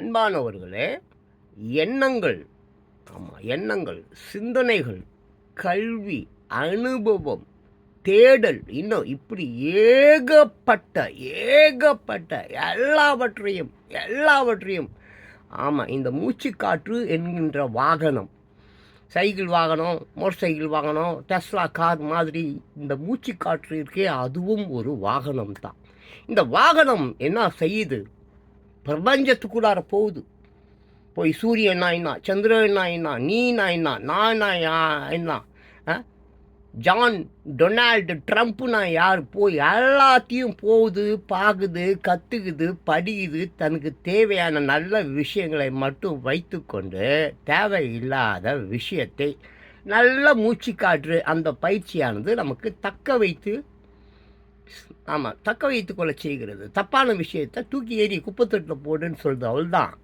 அன்பானவர்களே எண்ணங்கள் ஆமாம் எண்ணங்கள் சிந்தனைகள் கல்வி அனுபவம் தேடல் இன்னும் இப்படி ஏகப்பட்ட ஏகப்பட்ட எல்லாவற்றையும் எல்லாவற்றையும் ஆமாம் இந்த மூச்சுக்காற்று என்கின்ற வாகனம் சைக்கிள் வாகனம் மோட்டர் சைக்கிள் வாகனம் டெஸ்லா கார் மாதிரி இந்த மூச்சுக்காற்று இருக்கே அதுவும் ஒரு வாகனம் தான் இந்த வாகனம் என்ன செய்யுது? பிரபஞ்சத்துக்குள்ளார போகுது. போய் சூரியன் என்ன சந்திரன் என்ன நீ என்ன நான் என்ன? ஜான் டொனால்டு ட்ரம்ப்னா யார்? போய் எல்லாத்தையும் போகுது பார்க்குது கற்றுக்குது படிக்குது. தனக்கு தேவையான நல்ல விஷயங்களை மட்டும் வைத்துக்கொண்டு தேவையில்லாத விஷயத்தை நல்ல மூச்சு காற்று அந்த பயிற்சியானது நமக்கு தக்க வைத்து ஆமாம் தக்க வைத்து கொள்ள செய்கிறது. தப்பான விஷயத்தை தூக்கி ஏறி குப்பத்தொட்டில் போடுன்னு சொல்கிறது அவள் தான்